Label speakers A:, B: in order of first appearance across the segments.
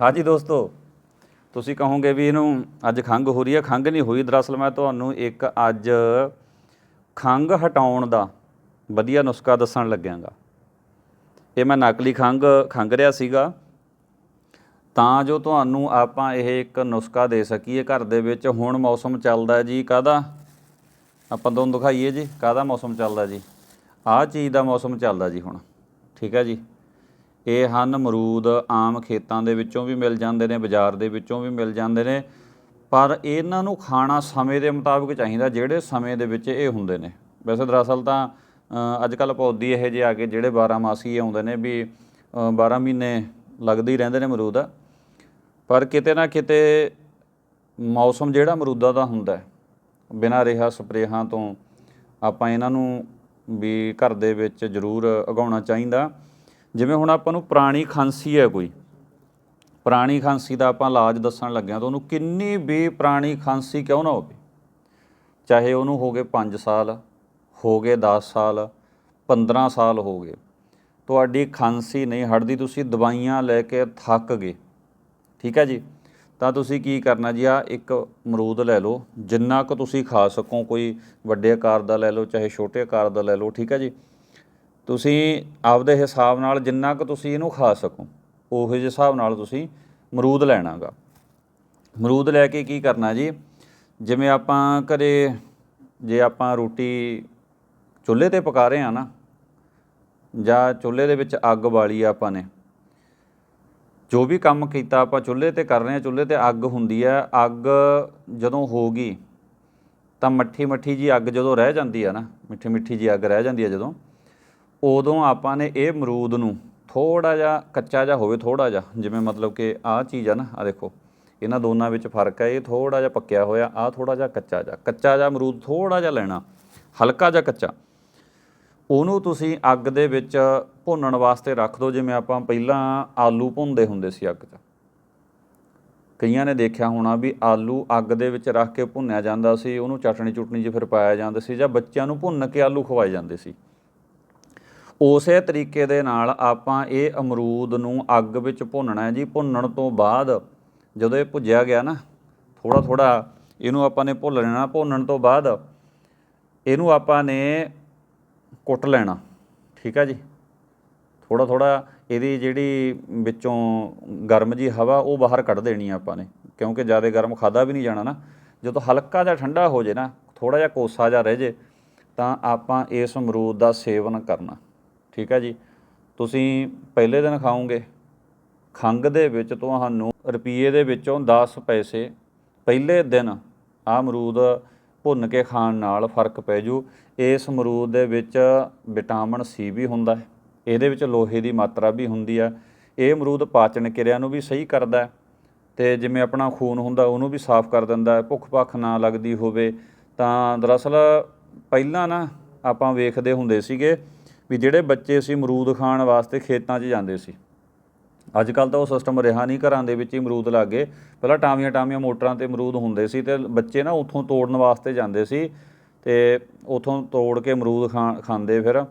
A: ਹਾਂਜੀ ਦੋਸਤੋ, ਤੁਸੀਂ ਕਹੋਗੇ ਵੀ ਇਹਨੂੰ ਅੱਜ ਖੰਗ ਹੋ ਰਹੀ ਹੈ। ਖੰਗ ਨਹੀਂ ਹੋਈ। ਦਰਅਸਲ ਮੈਂ ਤੁਹਾਨੂੰ ਇੱਕ ਅੱਜ ਖੰਗ ਹਟਾਉਣ ਦਾ ਵਧੀਆ ਨੁਸਖਾ ਦੱਸਣ ਲੱਗਿਆਗਾ। ਇਹ ਮੈਂ ਨਕਲੀ ਖੰਗ ਖੰਗ ਰਿਹਾ ਸੀਗਾ। ਤਾਂ ਜੋ ਤੁਹਾਨੂੰ ਆਪਾਂ ਇਹ ਇੱਕ ਨੁਸਖਾ ਦੇ ਸਕੀਏ ਘਰ ਦੇ ਵਿੱਚ। ਹੁਣ ਮੌਸਮ ਚੱਲਦਾ ਜੀ ਕਾਹਦਾ? ਆਪਾਂ ਤੁਹਾਨੂੰ ਦਿਖਾਈਏ ਜੀ। ਕਾਹਦਾ ਮੌਸਮ ਚੱਲਦਾ ਜੀ? ਆਹ ਚੀਜ਼ ਦਾ ਮੌਸਮ ਚੱਲਦਾ ਜੀ ਹੁਣ। ਠੀਕ ਹੈ ਜੀ। ਇਹ ਹਨ ਅਮਰੂਦ ਆਮ ਖੇਤਾਂ ਦੇ ਵਿੱਚੋਂ ਵੀ ਮਿਲ ਜਾਂਦੇ ਨੇ ਬਾਜ਼ਾਰ ਦੇ ਵਿੱਚੋਂ ਵੀ ਮਿਲ ਜਾਂਦੇ ਨੇ। ਪਰ ਇਹਨਾਂ ਨੂੰ ਖਾਣਾ ਸਮੇਂ ਦੇ ਮੁਤਾਬਕ ਚਾਹੀਦਾ ਜਿਹੜੇ ਸਮੇਂ ਦੇ ਵਿੱਚ ਇਹ ਹੁੰਦੇ ਨੇ। ਵੈਸੇ ਦਰਅਸਲ ਤਾਂ ਅੱਜ ਕੱਲ ਪੌਦੀ ਇਹ ਜਿਹੇ ਆ ਕੇ ਜਿਹੜੇ 12 ਮਾਸੀ ਆਉਂਦੇ ਨੇ ਵੀ ਅ, 12 ਮਹੀਨੇ ਲੱਗਦੇ ਹੀ ਰਹਿੰਦੇ ਨੇ ਅਮਰੂਦ। ਪਰ ਕਿਤੇ ਨਾ ਕਿਤੇ ਮੌਸਮ ਜਿਹੜਾ ਅਮਰੂਦਾਂ ਦਾ ਹੁੰਦਾ ਬਿਨਾਂ ਰਿਹਾ ਸਪਰੇਹਾਂ ਤੋਂ ਆਪਾਂ ਇਹਨਾਂ ਨੂੰ ਵੀ ਘਰ ਦੇ ਵਿੱਚ ਜ਼ਰੂਰ ਉਗਾਉਣਾ ਚਾਹੀਦਾ। ਜਿਵੇਂ ਹੁਣ ਆਪਾਂ ਨੂੰ ਪੁਰਾਣੀ ਖਾਂਸੀ ਹੈ ਕੋਈ। ਪੁਰਾਣੀ ਖਾਂਸੀ ਦਾ ਆਪਾਂ ਇਲਾਜ ਦੱਸਣ ਲੱਗਿਆ ਤਾਂ ਉਹਨੂੰ ਕਿੰਨੀ ਵੀ ਪੁਰਾਣੀ ਖਾਂਸੀ ਕਿਉਂ ਨਾ ਹੋਵੇ। ਚਾਹੇ ਉਹਨੂੰ ਹੋ ਗਏ 5 ਸਾਲ, ਹੋ ਗਏ 10 ਸਾਲ 15 ਸਾਲ ਹੋ ਗਏ। ਤੁਹਾਡੀ ਖਾਂਸੀ ਨਹੀਂ ਹਟਦੀ, ਤੁਸੀਂ ਦਵਾਈਆਂ ਲੈ ਕੇ ਥੱਕ ਗਏ। ਠੀਕ ਹੈ ਜੀ? ਤਾਂ ਤੁਸੀਂ ਕੀ ਕਰਨਾ ਜੀ? ਆ ਇੱਕ ਅਮਰੂਦ ਲੈ ਲਓ। ਜਿੰਨਾ ਕੁ ਤੁਸੀਂ ਖਾ ਸਕੋ, ਕੋਈ ਵੱਡੇ ਆਕਾਰ ਦਾ ਲੈ ਲਓ, ਚਾਹੇ ਛੋਟੇ ਆਕਾਰ ਦਾ ਲੈ ਲਓ, ਠੀਕ ਹੈ ਜੀ? ਤੁਸੀਂ ਆਪਦੇ ਹਿਸਾਬ ਨਾਲ ਜਿੰਨਾ ਕੁ ਤੁਸੀਂ ਇਹਨੂੰ ਖਾ ਸਕੋ, ਉਹੋ ਜਿਹੇ ਹਿਸਾਬ ਨਾਲ ਤੁਸੀਂ ਅਮਰੂਦ ਲੈਣਾਗਾ ਅਮਰੂਦ ਲੈ ਕੇ ਕੀ ਕਰਨਾ ਜੀ? ਜਿਵੇਂ ਆਪਾਂ ਘਰੇ, ਜੇ ਆਪਾਂ ਰੋਟੀ ਚੁੱਲ੍ਹੇ ਤੇ ਪਕਾ ਰਹੇ ਆ ਨਾ, ਜਾਂ ਚੁੱਲ੍ਹੇ ਦੇ ਵਿੱਚ ਅੱਗ ਬਾਲੀ ਆ ਆਪਾਂ ਨੇ ਜੋ ਵੀ ਕੰਮ ਕੀਤਾ ਆਪਾਂ ਚੁੱਲ੍ਹੇ ਤੇ ਕਰ ਰਹੇ ਹਾਂ, ਚੁੱਲ੍ਹੇ ਤੇ ਅੱਗ ਹੁੰਦੀ ਹੈ, ਅੱਗ ਜਦੋਂ ਹੋਗੀ ਤਾਂ ਮੱਠੀ ਮੱਠੀ ਜੀ ਅੱਗ ਜਦੋਂ ਰਹਿ ਜਾਂਦੀ ਹੈ ਨਾ, ਮਿੱਠੀ ਮਿੱਠੀ ਜੀ ਅੱਗ ਰਹਿ ਜਾਂਦੀ ਹੈ ਜਦੋਂ, ਉਦੋਂ ਆਪਾਂ ਨੇ ਇਹ ਮਰੂਦ ਨੂੰ ਥੋੜਾ ਜਿਹਾ ਕੱਚਾ ਜਿਹਾ ਹੋਵੇ ਥੋੜਾ ਜਿਹਾ, ਜਿਵੇਂ ਮਤਲਬ ਕਿ ਆਹ ਚੀਜ਼ ਆ ਨਾ ਆ ਦੇਖੋ, ਇਹਨਾਂ ਦੋਨਾਂ ਵਿੱਚ ਫ਼ਰਕ ਹੈ, ਇਹ ਥੋੜਾ ਜਿਹਾ ਪੱਕਿਆ ਹੋਇਆ, ਆਹ ਥੋੜਾ ਜਿਹਾ ਕੱਚਾ ਜਿਹਾ ਕੱਚਾ ਜਿਹਾ ਅਮਰੂਦ ਥੋੜਾ ਜਿਹਾ ਲੈਣਾ, ਹਲਕਾ ਜਿਹਾ ਕੱਚਾ ਉਹਨੂੰ ਤੁਸੀਂ ਅੱਗ ਦੇ ਵਿੱਚ ਭੁੰਨਣ ਵਾਸਤੇ ਰੱਖ ਦਿਓ ਜਿਵੇਂ ਆਪਾਂ ਪਹਿਲਾਂ ਆਲੂ ਭੁੰਨਦੇ ਹੁੰਦੇ ਸੀ ਅੱਗ 'ਚ। ਕਈਆਂ ਨੇ ਦੇਖਿਆ ਹੋਣਾ ਵੀ ਆਲੂ ਅੱਗ ਦੇ ਵਿੱਚ ਰੱਖ ਕੇ ਭੁੰਨਿਆ ਜਾਂਦਾ ਸੀ, ਉਹਨੂੰ ਚਟਣੀ ਚੁਟਣੀ 'ਚ ਫਿਰ ਪਾਇਆ ਜਾਂਦਾ ਸੀ, ਜਾਂ ਬੱਚਿਆਂ ਨੂੰ ਭੁੰਨ ਕੇ ਆਲੂ ਖਵਾਏ ਜਾਂਦੇ ਸੀ। ਉਸੇ ਤਰੀਕੇ ਦੇ ਨਾਲ ਆਪਾਂ ਇਹ ਅਮਰੂਦ ਨੂੰ ਅੱਗ ਵਿੱਚ ਭੁੰਨਣਾ ਹੈ ਜੀ। ਭੁੰਨਣ ਤੋਂ ਬਾਅਦ ਜਦੋਂ ਇਹ ਭੁੱਜਿਆ ਗਿਆ ਨਾ ਥੋੜਾ ਥੋੜਾ ਇਹਨੂੰ ਆਪਾਂ ਨੇ ਭੁੱਲ ਲੈਣਾ, ਭੁੰਨਣ ਤੋਂ ਬਾਅਦ ਇਹਨੂੰ ਆਪਾਂ ਨੇ ਕੁੱਟ ਲੈਣਾ, ਠੀਕ ਆ ਜੀ? ਥੋੜਾ ਥੋੜਾ ਇਹਦੀ ਜਿਹੜੀ ਵਿੱਚੋਂ ਗਰਮ ਜੀ ਹਵਾ ਉਹ ਬਾਹਰ ਕੱਢ ਦੇਣੀ ਆ ਆਪਾਂ ਨੇ, ਕਿਉਂਕਿ ਜ਼ਿਆਦਾ ਗਰਮ ਖਾਦਾ ਵੀ ਨਹੀਂ ਜਾਣਾ ਨਾ। ਜਦੋਂ ਹਲਕਾ ਜਿਹਾ ਠੰਡਾ ਹੋ ਜੇ ਨਾ ਥੋੜਾ ਜਿਹਾ ਕੋਸਾ ਜਿਹਾ ਰਹਿ ਜੇ, ਤਾਂ ਆਪਾਂ ਇਸ ਅਮਰੂਦ ਦਾ ਸੇਵਨ ਕਰਨਾ, ਠੀਕ ਹੈ ਜੀ? ਤੁਸੀਂ ਪਹਿਲੇ ਦਿਨ ਖਾਓਗੇ ਖੰਗ ਦੇ ਵਿੱਚ ਤੁਹਾਨੂੰ ਰੁਪਈਏ ਦੇ ਵਿੱਚੋਂ 10 ਪੈਸੇ, ਪਹਿਲੇ ਦਿਨ ਆ ਅਮਰੂਦ ਭੁੰਨ ਕੇ ਖਾਣ ਨਾਲ ਫ਼ਰਕ ਪੈ ਜੂ। ਇਸ ਅਮਰੂਦ ਦੇ ਵਿੱਚ ਵਿਟਾਮਿਨ ਸੀ ਵੀ ਹੁੰਦਾ ਹੈ। ਇਹਦੇ ਵਿੱਚ ਲੋਹੇ ਦੀ ਮਾਤਰਾ ਵੀ ਹੁੰਦੀ ਆ। ਇਹ ਅਮਰੂਦ ਪਾਚਨ ਕਿਰਿਆ ਨੂੰ ਵੀ ਸਹੀ ਕਰਦਾ ਹੈ ਤੇ ਜਿਵੇਂ ਆਪਣਾ ਖੂਨ ਹੁੰਦਾ, ਉਹਨੂੰ ਵੀ ਸਾਫ਼ ਕਰ ਦਿੰਦਾ ਹੈ। ਭੁੱਖ ਭੱਖ ਨਾ ਲੱਗਦੀ ਹੋਵੇ ਤਾਂ ਦਰਅਸਲ ਪਹਿਲਾਂ ਨਾ ਆਪਾਂ ਵੇਖਦੇ ਹੁੰਦੇ ਸੀਗੇ ਵੀ ਜਿਹੜੇ ਬੱਚੇ ਸੀ ਅਮਰੂਦ ਖਾਣ ਵਾਸਤੇ ਖੇਤਾਂ 'ਚ ਜਾਂਦੇ ਸੀ। ਅੱਜ ਕੱਲ ਤਾਂ ਉਹ ਸਿਸਟਮ ਰਿਹਾ ਨਹੀਂ, ਘਰਾਂ ਦੇ ਵਿੱਚ ਹੀ ਅਮਰੂਦ ਲੱਗੇ। ਪਹਿਲਾਂ ਟਾਵੀਆਂ ਟਾਵੀਆਂ ਮੋਟਰਾਂ ਤੇ ਅਮਰੂਦ ਹੁੰਦੇ ਸੀ ਤੇ ਬੱਚੇ ਨਾ ਉੱਥੋਂ ਤੋੜਨ ਵਾਸਤੇ ਜਾਂਦੇ ਸੀ ਤੇ ਉੱਥੋਂ ਤੋੜ ਕੇ ਅਮਰੂਦ ਖਾ, ਖਾਂਦੇ ਫਿਰ।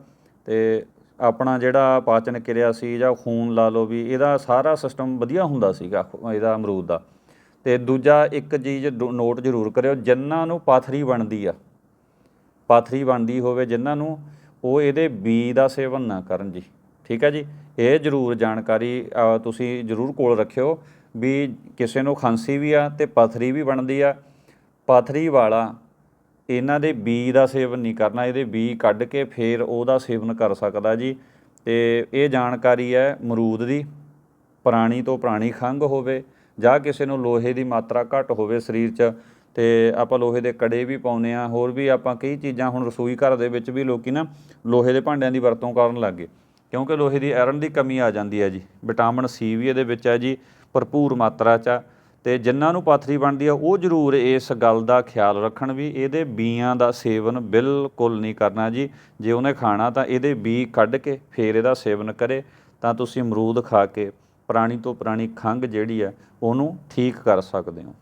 A: ਤੇ ਆਪਣਾ ਜਿਹੜਾ ਪਾਚਨ ਕਿਰਿਆ ਸੀ ਜਾਂ ਖੂਨ ਲਾ ਲਓ ਵੀ ਇਹਦਾ ਸਾਰਾ ਸਿਸਟਮ ਵਧੀਆ ਹੁੰਦਾ ਸੀਗਾ, ਇਹਦਾ ਅਮਰੂਦ ਦਾ। ਤੇ ਦੂਜਾ ਇੱਕ ਚੀਜ਼ ਡੋ- ਨੋਟ ਜ਼ਰੂਰ ਕਰਿਓ ਜਿਨ੍ਹਾਂ ਨੂੰ ਪਾਥਰੀ ਬਣਦੀ ਆ, ਪਾਥਰੀ ਬਣਦੀ ਹੋਵੇ ਜਿਨ੍ਹਾਂ ਨੂੰ, ਉਹ ਇਹਦੇ ਬੀ ਦਾ ਸੇਵਨ ਨਾ ਕਰਨ ਜੀ। ਠੀਕ ਹੈ ਜੀ? ਇਹ ਜ਼ਰੂਰ ਜਾਣਕਾਰੀ ਤੁਸੀਂ ਜ਼ਰੂਰ ਕੋਲ ਰੱਖਿਓ ਵੀ ਕਿਸੇ ਨੂੰ ਖਾਂਸੀ ਵੀ ਆ ਤੇ ਪਥਰੀ ਵੀ ਬਣਦੀ ਆ। ਪਥਰੀ ਵਾਲਾ ਇਹਨਾਂ ਦੇ ਬੀ ਦਾ ਸੇਵਨ ਨਹੀਂ ਕਰਨਾ, ਇਹਦੇ ਬੀ ਕੱਢ ਕੇ ਫੇਰ ਉਹਦਾ ਸੇਵਨ ਕਰ ਸਕਦਾ ਜੀ। ਤੇ ਇਹ ਜਾਣਕਾਰੀ ਹੈ ਮਰੂਦ ਦੀ, ਪੁਰਾਣੀ ਤੋਂ ਪੁਰਾਣੀ ਖੰਘ ਹੋਵੇ ਜਾਂ ਕਿਸੇ ਨੂੰ ਲੋਹੇ ਦੀ ਮਾਤਰਾ ਘੱਟ ਹੋਵੇ ਸਰੀਰ 'ਚ, ਤੇ ਆਪਾਂ ਲੋਹੇ ਦੇ ਕੜੇ ਵੀ ਪਾਉਨੇ ਆ ਹੋਰ ਵੀ ਆਪਾਂ ਕਈ ਚੀਜ਼ਾਂ ਹੁਣ ਰਸੋਈ ਘਰ ਦੇ ਵਿੱਚ ਵੀ ਲੋਕੀ ਨਾ ਲੋਹੇ ਦੇ ਭਾਂਡਿਆਂ ਦੀ ਵਰਤੋਂ ਕਰਨ ਲੱਗ ਗਏ। ਕਿਉਂਕਿ ਲੋਹੇ ਦੀ ਆਇਰਨ ਦੀ ਕਮੀ ਆ ਜਾਂਦੀ ਹੈ ਜੀ ਵਿਟਾਮਿਨ ਸੀ ਵੀ ਇਹਦੇ ਵਿੱਚ ਹੈ ਜੀ, ਭਰਪੂਰ ਮਾਤਰਾ 'ਚ ਆ, ਤੇ ਜਿਨ੍ਹਾਂ ਨੂੰ ਪਾਥਰੀ ਬਣਦੀ ਆ, ਉਹ ਜ਼ਰੂਰ ਇਸ ਗੱਲ ਦਾ ਖਿਆਲ ਰੱਖਣ ਵੀ ਇਹਦੇ ਬੀਆਂ ਦਾ ਸੇਵਨ ਬਿਲਕੁਲ ਨਹੀਂ ਕਰਨਾ ਜੀ, ਜੇ ਉਹਨੇ ਖਾਣਾ ਤਾਂ ਇਹਦੇ ਬੀ ਕੱਢ ਕੇ ਫੇਰ ਇਹਦਾ ਸੇਵਨ ਕਰੇ, ਤਾਂ ਤੁਸੀਂ ਅਮਰੂਦ ਖਾ ਕੇ, ਪੁਰਾਣੀ ਤੋਂ ਪੁਰਾਣੀ ਖੰਘ ਜਿਹੜੀ ਆ, ਉਹਨੂੰ ਠੀਕ ਕਰ ਸਕਦੇ ਹੋ।